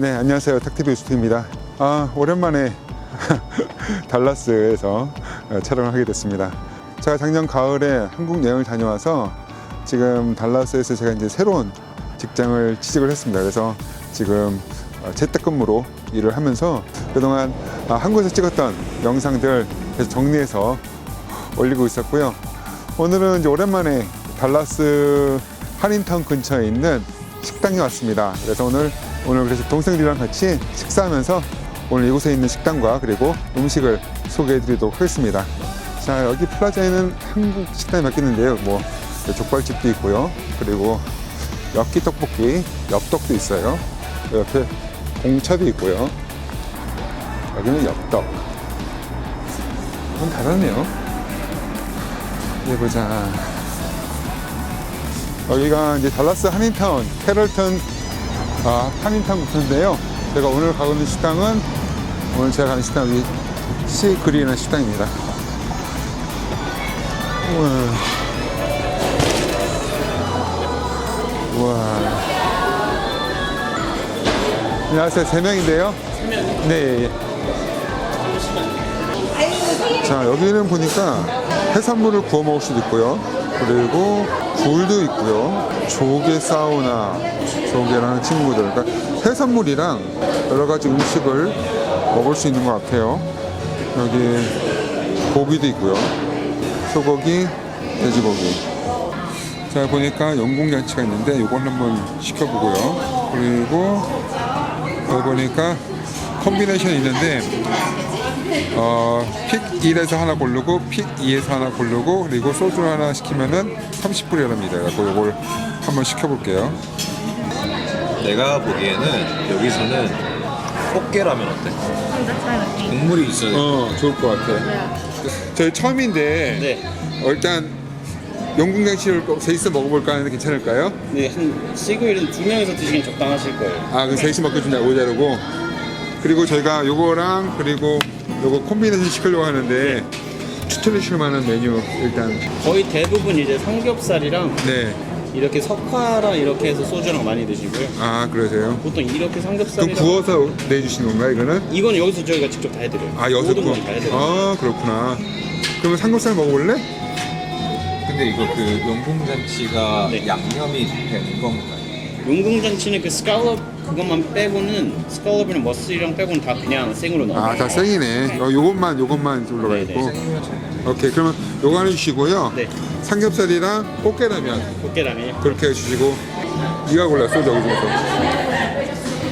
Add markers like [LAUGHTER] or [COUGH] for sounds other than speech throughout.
네, 안녕하세요. 탁TV 유스트입니다. 아, 오랜만에 [LAUGHS] 달라스에서 어, 촬영을 하게 됐습니다. 제가 작년 가을에 한국 여행을 다녀와서 지금 달라스에서 제가 이제 새로운 직장을 취직을 했습니다. 그래서 지금 어, 재택근무로 일을 하면서 그동안 아, 한국에서 찍었던 영상들 계속 정리해서 올리고 있었고요. 오늘은 이제 오랜만에 달라스 한인타운 근처에 있는 식당에 왔습니다. 그래서 오늘 오늘 그래서 동생들이랑 같이 식사하면서 오늘 이곳에 있는 식당과 그리고 음식을 소개해 드리도록 하겠습니다. 자 여기 플라자에는 한국 식당이 있는데요. 뭐 족발집도 있고요. 그리고 엽기 떡볶이, 엽떡도 있어요. 그 옆에 공차도 있고요. 여기는 엽떡. 문 닫았네요. 어디 보자. 여기가 이제 달라스 한인타운, 캐럴턴 아, 한인타운 국수인데요. 제가 오늘 가고 있는 식당은 오늘 제가 가는 식당이 시 그리는 식당입니다. 우와. 우와. 안녕하세요. 세 명인데요. 네. 예, 예. 자, 여기는 보니까 해산물을 구워 먹을 수도 있고요. 그리고 굴도 있고요. 조개 사우나, 조개라는 친구들. 그러니까 해산물이랑 여러 가지 음식을 먹을 수 있는 것 같아요. 여기 고기도 있고요. 소고기, 돼지고기. 자, 보니까 영공잔치가 있는데 이걸 한번 시켜보고요. 그리고 여기 보니까 콤비네이션이 있는데 어, 픽 1에서 하나 고르고 픽 2에서 하나 고르고 그리고 소주 하나 시키면은 30불이랍니다. 그래서 이걸 한번 시켜볼게요. 내가 보기에는 여기서는 꽃게라면 어때? 국물이 있어야 돼. 어, 좋을 것 같아. 저희 처음인데 네. 어, 일단 영국장치를 꼭 셋이서 먹어볼까 하는데 괜찮을까요? 네, 한 시그일은 두 명이서 드시긴 적당하실 거예요. 아, 그 셋이 먹고 준다 오자르고 그리고 저희가 요거랑 그리고 요거 콤비네이션 시키려고 하는데 추천해 주실 만한 메뉴 일단 거의 대부분 이제 삼겹살이랑 네. 이렇게 석화랑 이렇게 해서 소주랑 많이 드시고요. 아, 그러세요? 보통 이렇게 그럼 삼겹살이랑 구워서 내주시는 건가요, 이거는? 이건 여기서 저희가 직접 다 해드려요. 아 여섯 모든 분. 건다 해드려요. 아 그렇구나. 그러면 삼겹살 먹어볼래? 근데 이거 그 영국잔치가 네. 양념이 되는 건가요? 용궁잔치는 그 스칼럽 그것만 빼고는 스칼럽이랑 머슬이랑 빼고는 다 그냥 생으로 나와요. 아 다 생이네. 어, 요것만 요것만 올라가 네네. 있고. 오케이 그러면 요거 하나 주시고요. 네, 삼겹살이랑 꽃게라면 꽃게라면 그렇게 해주시고. 네가 소주 여기 중에서.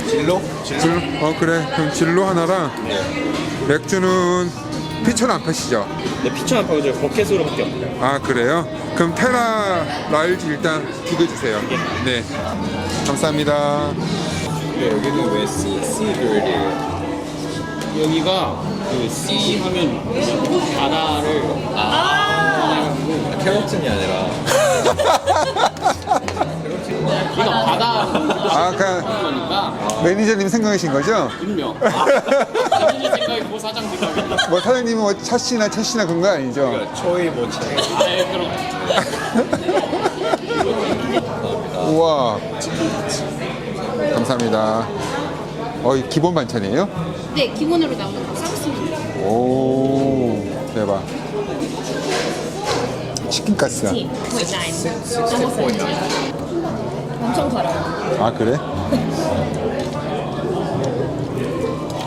진로? 진로? 어 그래. 그럼 진로 하나랑 맥주는 피처는 안 파시죠? 네, 피처 안 파고 저희 버켓으로밖에 없어요. 아 그래요? 그럼 테라 라일즈 일단 두 개 주세요. 네. 감사합니다. 근데 여기는 왜 씨, 씨그릴이에요? 여기가 그 C 하면 바다를 아, 캐럿튼이 아니라 이거 바다 아, 그 거니까 매니저님 생각이신 거죠? 분명. 본인의 생각이 고 사장 생각이. 뭐 사장님은 뭐 차씨나 채씨나 그런 거 아니죠? 그러니까 초이 뭐 차이. 아예 그럼. [LAUGHS] 우와. 감사합니다. 어, 이 기본 반찬이에요? 네, 기본으로 나오는 거 서비스입니다. 오, 대박. 치킨 가스야. 티, 포인트 나인. 엄청 달아요. 아, 그래? [LAUGHS]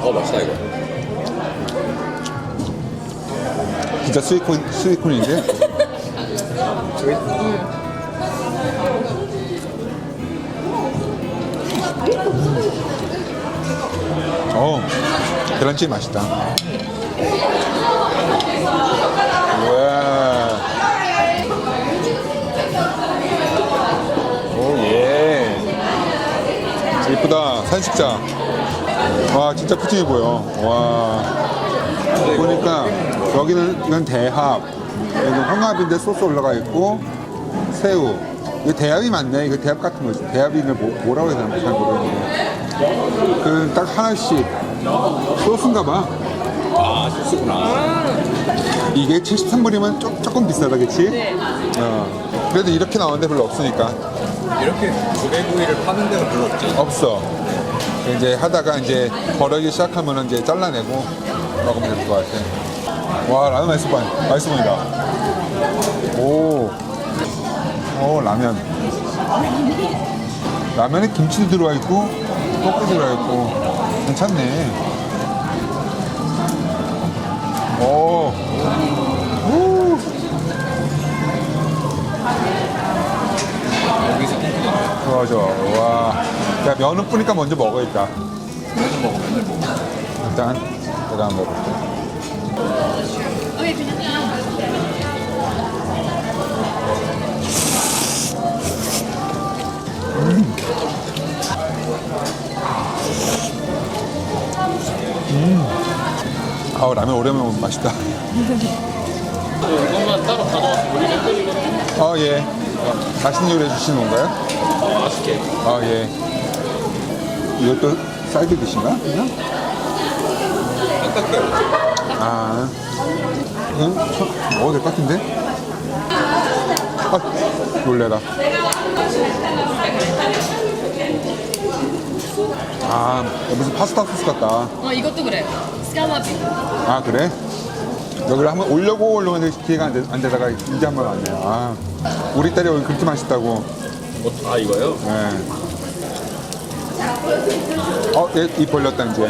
어 맛있다 이거. 진짜 스위콘, 스위콘인데? [LAUGHS] 어, 계란찜 맛있다. 우와. 오, 예. 이쁘다. 산식자. 와, 진짜 푸짐해 보여. 와. 보니까 여기는 대합. 여기 홍합인데 소스 올라가 있고 새우. 이거 대합이 맞네. 이거 대합 같은 거지. 대합이는 뭐, 뭐라고 해야 되나 잘 모르겠는데. 그 딱 하나씩 소스인가 봐. 아 소스구나. 이게 73불이면 조, 조금 비싸다, 그치? 어. 그래도 이렇게 나오는데 별로 없으니까. 이렇게 조개구이를 파는 데가 별로 없지. 없어. 이제 하다가 이제 버리기 시작하면 이제 잘라내고 먹으면 될 것 같아. 와 라면 맛있어 보인 맛있어 보인다. 오, 오 라면. 라면에 김치도 들어가 있고 떡도 들어가 있고 괜찮네. 오. 우. 좋아 좋아 와. 야 면은 뿌니까 먼저 먹어야겠다. 면을 먹어 면을 먹어. 일단 한번 먹을게. 아우 라면 오랜만에 먹으면 맛있다. 이것만 따로 가져와서 끓이거든. 아 예. 맛있는 요리 해주시는 건가요? 맛있게. 아 예. 이것도 사이드? 그냥? 딱딱해요. 아. 응? 저, 먹어도 될 것 같은데? 아, 놀래라. 아, 무슨 파스타 소스 같다. 어 이것도 그래 스칼라비 아, 그래? 여기를 한번 올려고 올려면 기회가 안, 되, 안 되다가 이제 한번 왔네요. 아, 우리 딸이 여기 그렇게 맛있다고. 뭐 다 이거요? 네. 어, 얘, 입 벌렸다, 이제.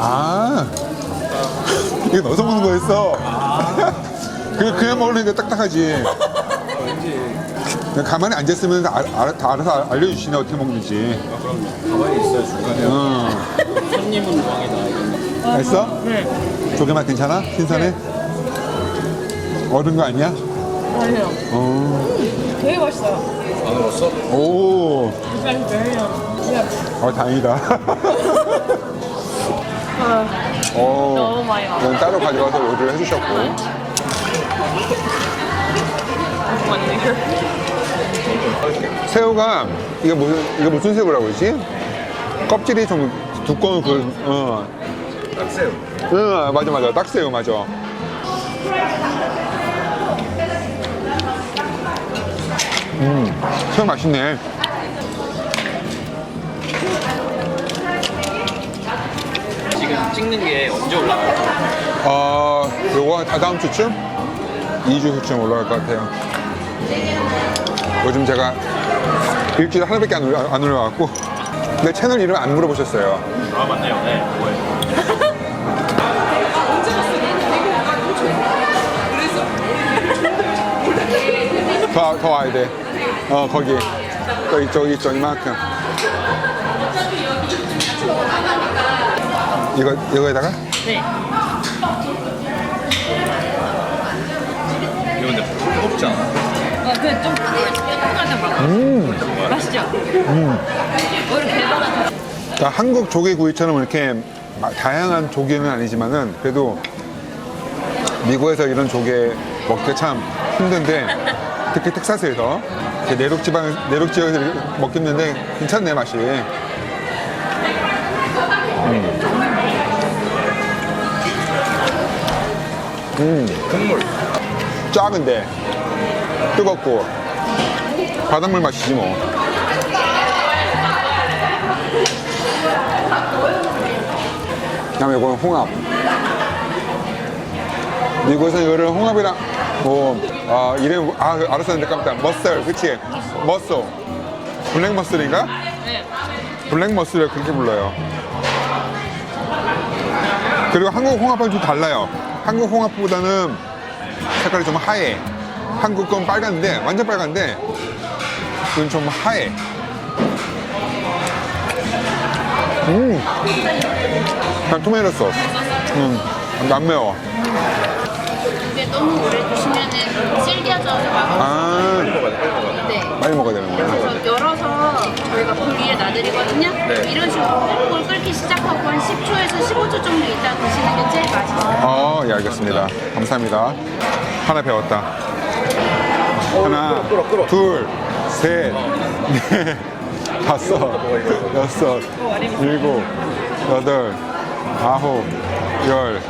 아, [LAUGHS] 이거 넣어서 먹는 거였어. [LAUGHS] 그냥, 그냥 먹으니까 딱딱하지. 가만히 앉았으면 다, 알, 다 알아서 알려주시네, 어떻게 먹는지. 아 그럼 가만히 있어요 중간에. 응. 손님은 왕이다. 이거. 맛있어? 네 조개맛 괜찮아? 신선해? 얼은 거 아니야? 아니에요 어. 되게 맛있어요 안 얼었어? 오. 일단 되게요 어, 다행이다. [LAUGHS] 어, 너무 많이 먹어 이건 따로 가져가서 요리를 해주셨고. [LAUGHS] 새우가, 이게 무슨, 이게 무슨 새우라고 그러지? 껍질이 좀 두꺼운 그, 어. 딱새우. 응, 맞아, 맞아. 딱새우, 맞아. 음, 새우 맛있네. 찍는 게 언제 올라가요? 어, 요거 다 다음 주쯤? 2주 후쯤 올라갈 것 같아요. 요즘 제가 일주일에 하나밖에 안, 올라, 안 올라왔고, 내 채널 이름 안 물어보셨어요. 아 맞네요. 네. 뭐예요? 더, 더 와야 돼. 어, 거기. 또 이쪽, 이쪽, 이만큼. 이거, 이거에다가? 네 이거 근데 무겁지 않아? 어, 그좀 먹어 음. 맛있죠? 그러니까 한국 조개구이처럼 이렇게 막 다양한 조개는 아니지만은 그래도 미국에서 이런 조개 먹기 참 힘든데 특히 텍사스에서 이렇게 내륙 지방 내륙 지역에서 이렇게 먹겠는데 괜찮네 맛이. 음. 국물. 작은데 뜨겁고 바닷물 맛이지 뭐. 그다음에 이건 홍합. 미국에서 이거를 홍합이랑 뭐 아, 이름 아 알았었는데 깜짝 머슬 그치 머슬 블랙 머슬인가? 네 블랙 머슬을 그렇게 불러요. 그리고 한국 홍합은 좀 달라요. 한국 홍합보다는 색깔이 좀 하얘. 한국 건 빨간데 완전 빨간데 이건 좀 하얘. 음, 그냥 토마토 소스. 음, 안 매워. 근데 너무 오래 두시면은 질겨져서 맛없어 아. 네 많이 먹어야 되는 거야. 그래서 열어서 저희가 불 위에 놔 드리거든요. 네. 이런 식으로 꿀꿀 끓기 시작하고 한 10초에서 15초 정도 있다 드시는 게 제일 맛있어요. 어, 예, 알겠습니다. 감사합니다. 하나 배웠다. 하나, 끓어. 둘, 셋, 넷, [LAUGHS] 다섯, 여섯, 일곱, 여덟, 아홉, 열.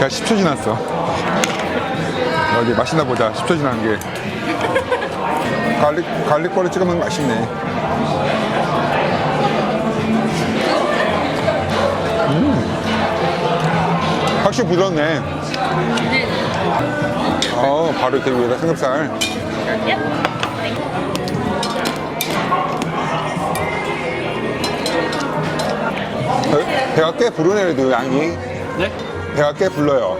야 10초 지났어 어디 맛있나 보자 10초 지난 게 갈릭 갈릭버리 찍으면 맛있네. 음. 확실히 부드럽네. 어 바로 이렇게 위에다 삼겹살. 배- 배가 꽤 부르네 그래도 양이. 네? 배가 꽤 불러요.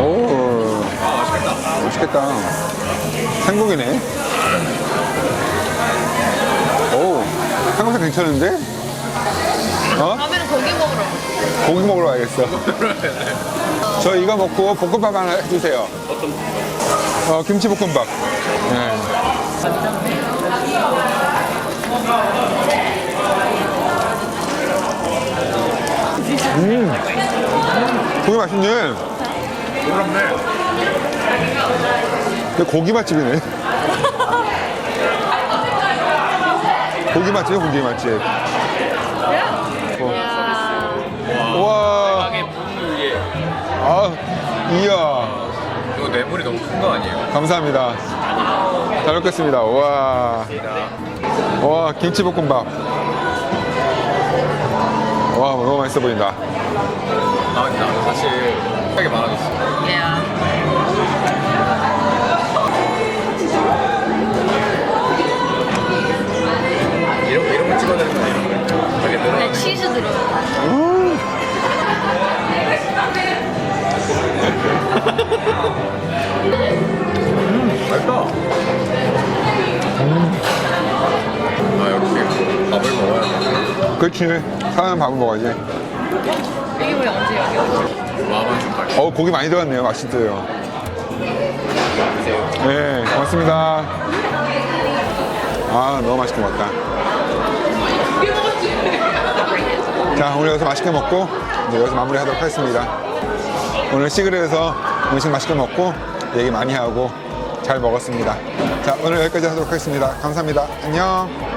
오, 맛있겠다. 생고기네. 오, 삼겹살 괜찮은데? 어? 다음에는 고기 먹으러. 고기 먹으러 가야겠어. [LAUGHS] 저 이거 먹고 볶음밥 하나 해주세요. 어떤 어, 김치 볶음밥. 네. 음, 고기 맛있네. 부럽네. 근데 고기 맛집이네. 고기 맛집이야, 고기 맛집. 어. 와, 가게 분을 위해. 아, 이야. 이거 뇌물이 너무 큰 거 아니에요? 감사합니다. 잘 먹겠습니다. 와. 와, 김치볶음밥. 와, 너무 맛있어 보인다. 아, 근데 나는 사실 생각이 많아졌어. 이 그렇지. 사람 밥을 먹어야지. 이게 왜 언제 여기 왔어? 마음은 좀 갈. 어, 고기 많이 들어갔네요. 맛있어요. 네, 고맙습니다. 아, 너무 맛있게 먹었다. 자, 오늘 여기서 맛있게 먹고, 이제 여기서 마무리 하도록 하겠습니다. 오늘 시그레에서 음식 맛있게 먹고, 얘기 많이 하고, 잘 먹었습니다. 자, 오늘 여기까지 하도록 하겠습니다. 감사합니다. 안녕.